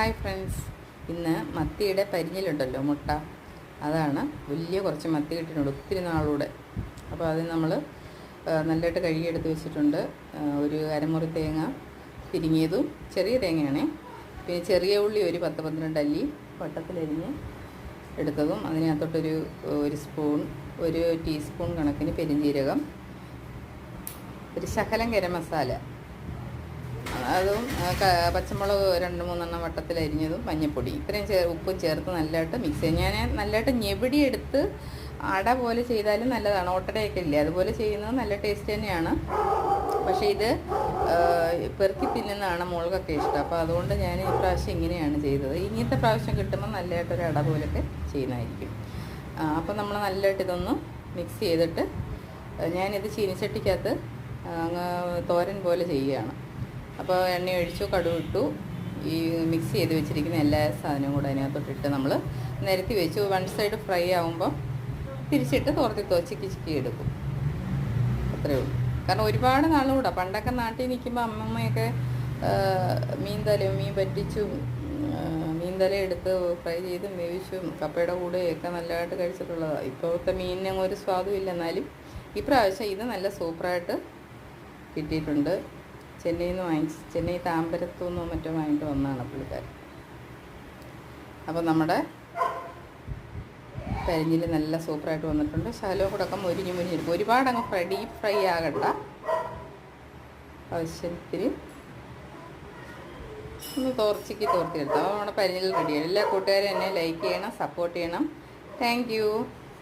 Hi friends ഇന്ന് മത്തിയുടെ പരിഞ്ഞിലുണ്ടല്ലോ മുട്ട. അതാണ് വലിയ കുറച്ച് മത്തി കിട്ടിയിട്ടുണ്ട് ഒത്തിരി നാളൂടെ. അപ്പോൾ അത് നമ്മൾ നല്ലതായിട്ട് കഴുകിയെടുത്ത് വെച്ചിട്ടുണ്ട്. ഒരു അരമുറി തേങ്ങ പിരിങ്ങിയതും ചെറിയ തേങ്ങയാണേ. പിന്നെ ചെറിയ ഉള്ളി ഒരു പത്ത് പന്ത്രണ്ട് അല്ലി വട്ടത്തിലരിഞ്ഞ് എടുത്തതും അതിനകത്തോട്ടൊരു ഒരു സ്പൂൺ ഒരു ടീസ്പൂൺ കണക്കിന് പെരിഞ്ജീരകം ഒരു ശകലം ഗരം മസാല. അതും പച്ചമുളക് രണ്ട് മൂന്നെണ്ണം വട്ടത്തിൽ അരിഞ്ഞതും മഞ്ഞപ്പൊടി. ഇത്രയും ചേർ ഉപ്പും ചേർത്ത് നല്ലതായിട്ട് മിക്സ് ചെയ്യും. ഞാൻ നല്ലതായിട്ട് ഞെവിടി എടുത്ത് അട പോലെ ചെയ്താലും നല്ലതാണ്. ഓട്ടടയൊക്കെ ഇല്ലേ? അതുപോലെ ചെയ്യുന്നത് നല്ല ടേസ്റ്റ് തന്നെയാണ്. പക്ഷേ ഇത് പെറുക്കി തിന്നുന്നതാണ് മുളകൊക്കെ ഇഷ്ടം. അപ്പോൾ അതുകൊണ്ട് ഞാൻ ഈ പ്രാവശ്യം ഇങ്ങനെയാണ് ചെയ്തത്. ഇങ്ങനത്തെ പ്രാവശ്യം കിട്ടുമ്പോൾ നല്ലതായിട്ടൊരു അട പോലൊക്കെ ചെയ്യുന്നതായിരിക്കും. അപ്പോൾ നമ്മൾ നല്ലതായിട്ട് ഇതൊന്ന് മിക്സ് ചെയ്തിട്ട് ഞാനിത് ചീനിച്ചട്ടിക്കകത്ത് അങ്ങ് തോരൻ പോലെ ചെയ്യുകയാണ്. അപ്പോൾ എണ്ണ ഒഴിച്ചു കടുക് ഇട്ടു. ഈ മിക്സ് ചെയ്ത് വെച്ചിരിക്കുന്ന എല്ലാ സാധനവും കൂടെ അതിനകത്തോട്ടിട്ട് നമ്മൾ നിരത്തി വെച്ചു. വൺ സൈഡ് ഫ്രൈ ആകുമ്പോൾ തിരിച്ചിട്ട് തോർത്തി തോച്ചിക്ക് ചിക്കി എടുക്കും. അത്രയേ ഉള്ളൂ. കാരണം ഒരുപാട് നാളുകൂടെ. പണ്ടൊക്കെ നാട്ടിൽ നിൽക്കുമ്പോൾ അമ്മമ്മയൊക്കെ മീൻ തലയും മീൻ പറ്റിച്ചും മീൻ തല എടുത്ത് ഫ്രൈ ചെയ്തും വേവിച്ചും കപ്പയുടെ കൂടെയൊക്കെ നല്ലതായിട്ട് കഴിച്ചിട്ടുള്ളതാണ് ഇപ്പോഴത്തെ മീനിന് ഒരു സ്വാദും ഇല്ല. എന്നാലും ഇപ്രാവശ്യം ഇത് നല്ല സൂപ്പറായിട്ട് കിട്ടിയിട്ടുണ്ട്. ചെന്നൈയിൽ നിന്ന് വാങ്ങിച്ച് ചെന്നൈ താമ്പരത്തു നിന്നോ മറ്റോ വാങ്ങിയിട്ട് വന്നതാണ് പുള്ളിക്കാരൻ. അപ്പോൾ നമ്മുടെ കരിഞ്ഞിൽ നല്ല സൂപ്പറായിട്ട് വന്നിട്ടുണ്ട്. ശലോ കൂടെ ഒക്കെ മുരിഞ്ഞ് മൊരിഞ്ഞിരിക്കും ഒരുപാട് അങ്ങ് ഫ്രൈ ഡീപ്പ് ഫ്രൈ ആകണ്ട ആവശ്യത്തിന്. ഒന്ന് തോർച്ചയ്ക്ക് തോർത്തിയെടുത്താൽ നമ്മുടെ പരിഞ്ഞിൽ റെഡിയാണ് എല്ലാ കൂട്ടുകാരും എന്നെ ലൈക്ക് ചെയ്യണം സപ്പോർട്ട് ചെയ്യണം. താങ്ക്